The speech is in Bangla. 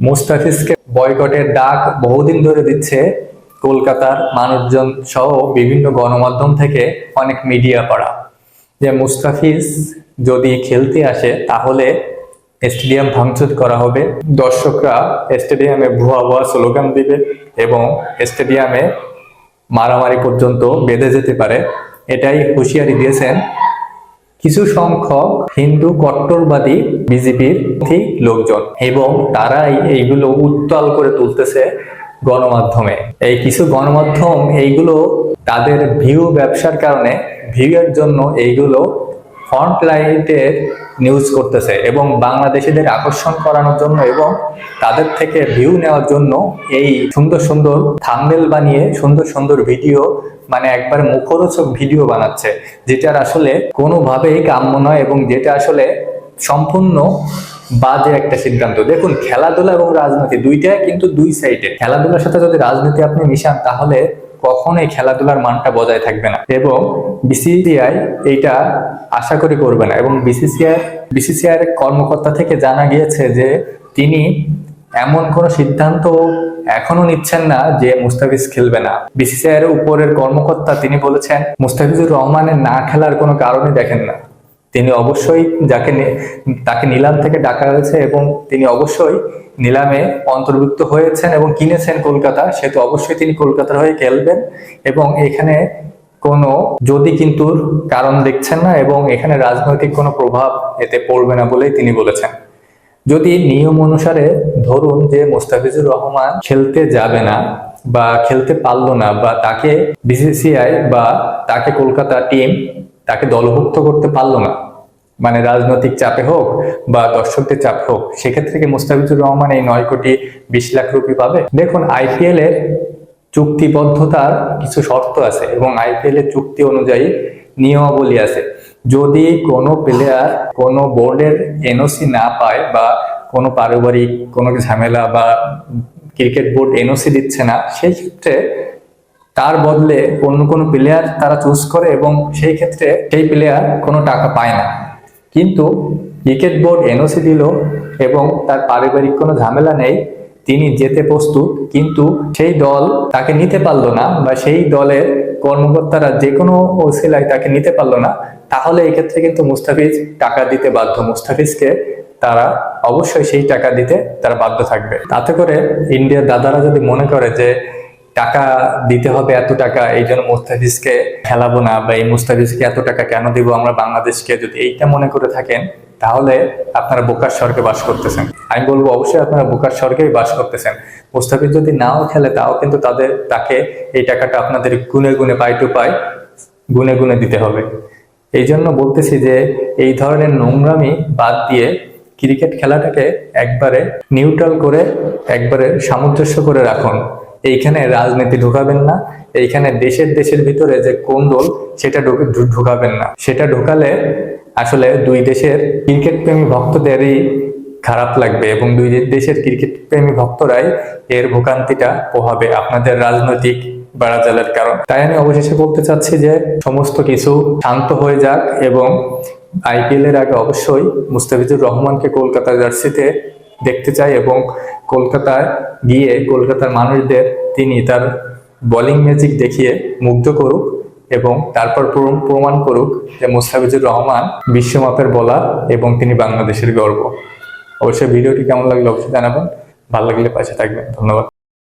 মুস্তাফিজকে বয়কটের ডাক বহুদিন ধরে দিচ্ছে কলকাতার মানুষজন সহ বিভিন্ন গণমাধ্যম থেকে অনেক মিডিয়া পড়া। যে মুস্তাফিজ যদি খেলতে আসে, তাহলে স্টেডিয়াম ভাঙচুর করা হবে। দর্শকরা স্টেডিয়ামে ভুয়া ভুয়া স্লোগান দিবে এবং স্টেডিয়ামে মারামারি পর্যন্ত বেঁধে যেতে পারে। এটাই হুঁশিয়ারি দিয়েছেন কিছু সংখ্যক হিন্দু কট্টরবাদী বিজেপির লোকজন এবং তারাই এইগুলো উত্তাল করে তুলতেছে গণমাধ্যমে। এই কিছু গণমাধ্যম এইগুলো তাদের ভিউ ব্যবসার কারণে ভিউ এর জন্য এইগুলো ফ্রন্ট লাইটের নিউজ করতেছে এবং বাংলাদেশিদের আকর্ষণ করানোর জন্য এবং তাদের থেকে ভিউ নেওয়ার জন্য এই সুন্দর সুন্দর থাম্বেল বানিয়ে সুন্দর সুন্দর ভিডিও মানে একবার মুখরোচক ভিডিও বানাচ্ছে, যেটার আসলে কোনোভাবেই কাম্য নয় এবং যেটা আসলে সম্পূর্ণ বাজে একটা সিদ্ধান্ত। দেখুন, খেলাধুলা এবং রাজনীতি দুইটাই কিন্তু দুই সাইডে খেলাধুলার সাথে যদি রাজনীতি আপনি মিশান, তাহলে কখনোই খেলাধুলার মানটা বজায় থাকবে না। এবং বিসিসিআই এইটা আশা করে করবে না। এবং বিসিসিআই বিসিসিআই এর কর্মকর্তা থেকে জানা গিয়েছে যে তিনি এমন কোন সিদ্ধান্ত এখনও নিচ্ছেন না যে মুস্তাফিজ খেলবে না। বিসিসিআই এর উপরের কর্মকর্তা তিনি বলেছেন, মুস্তাফিজুর রহমানের না খেলার কোনো কারণই দেখেন না। তিনি অবশ্যই যাকে তাকে নিলাম থেকে ডাকা হয়েছে এবং তিনি অবশ্যই নিলামে অন্তর্ভুক্ত হয়েছেন এবং কিনেছেন কলকাতা, সেহেতু অবশ্যই তিনি কলকাতার হয়ে খেলবেন এবং এখানে কোনো যদি কিন্তু কারণ দেখছেন না এবং এখানে রাজনৈতিক কোনো প্রভাব এতে পড়বে না বলেই তিনি বলেছেন। যদি নিয়ম অনুসারে ধরুন যে মোস্তাফিজুর রহমান খেলতে যাবে না বা খেলতে পারল না বা তাকে বিসিসিআই বা তাকে কলকাতা টিম তাকে দলভুক্ত করতে পারল না। মানে রাজনৈতিক চাপে হোক বা দর্শকদের চাপে হোক, সেক্ষেত্রে কি মুস্তাফিজুর রহমান এই নয় কোটি বিশ লাখ রুপি পাবে? দেখুন আইপিএল এর চুক্তিবদ্ধতার কিছু শর্ত আছে এবং আইপিএল এর চুক্তি অনুযায়ী নিয়মাবলী আছে। যদি কোনো প্লেয়ার কোনো বোর্ডের এনওসি না পায় বা কোনো পারিবারিক কোনো ঝামেলা বা ক্রিকেট বোর্ড এনওসি দিচ্ছে না, সেই ক্ষেত্রে তার বদলে অন্য কোনো প্লেয়ার তারা চুজ করে এবং সেই ক্ষেত্রে সেই প্লেয়ার কোনো টাকা পায় না। কিন্তু ক্রিকেট বোর্ড এনওসি দিল এবং তার পারিবারিক কোনো ঝামেলা নেই, তিনি যেতে প্রস্তুত, কিন্তু সেই দল তাকে নিতে পারল না বা সেই দলের কর্মকর্তারা যে কোনো ওসিলায় তাকে নিতে পারল না, তাহলে এক্ষেত্রে কিন্তু মুস্তাফিজ টাকা দিতে বাধ্য। মুস্তাফিজকে তারা অবশ্যই সেই টাকা দিতে তারা বাধ্য থাকবে। তাতে করে ইন্ডিয়ার দাদারা যদি মনে করে যে টাকা দিতে হবে এত টাকা, এই জন্য মুস্তাফিজকে খেলাবো না বা এই মুস্তাফিজকে এত টাকা কেন দিব? আমরা বাংলাদেশকে যদি এইটা মনে করে থাকেন, তাহলে আপনারা বোকার স্বর্গে বাস করতেছেন। আমি বলব অবশ্যই আপনারা বোকার স্বর্গেই বাস করতেছেন। মুস্তাফিজ যদি নাও খেলে, তাও কিন্তু তাদের, তাকে এই টাকাটা আপনাদের গুনে গুনে পাই টু পাই, গুনে গুনে দিতে হবে। এই জন্য বলতেছি যে, এই ধরনের নোংরামি বাদ দিয়ে ক্রিকেট খেলাটাকে একবারে নিউট্রাল করে, একবারে সামঞ্জস্য করে রাখুন। এইখানে রাজনীতি ঢুকাবেন না, এইখানে দেশের দেশের ভিতরে যে কোন দল, সেটা ঢুকাবেন না। সেটা ঢুকালে আসলে দুই দেশের ক্রিকেট প্রেমী ভক্তদেরই খারাপ লাগবে এবং দুই দেশের ক্রিকেট প্রেমী ভক্তরাই এর ভোগান্তিটা পোহাবে আপনাদের রাজনৈতিক বাড়াজালের কারণ। তাই আমি অবশেষে বলতে চাচ্ছি যে সমস্ত কিছু শান্ত হয়ে যাক এবং আইপিএল এর আগে অবশ্যই মুস্তাফিজুর রহমানকে কলকাতা জার্সিতে দেখতে চাই এবং কলকাতায় গিয়ে কলকাতার মানুষদের তিনি তার বোলিং ম্যাজিক দেখিয়ে মুগ্ধ করুক এবং তারপর প্রমাণ করুক যে মুস্তাফিজুর রহমান বিশ্বমাপের বলা এবং তিনি বাংলাদেশের গর্ব। অবশ্যই ভিডিওটি কেমন লাগলে অবশ্যই জানাবেন। ভালো লাগলে পাশে থাকবেন। ধন্যবাদ।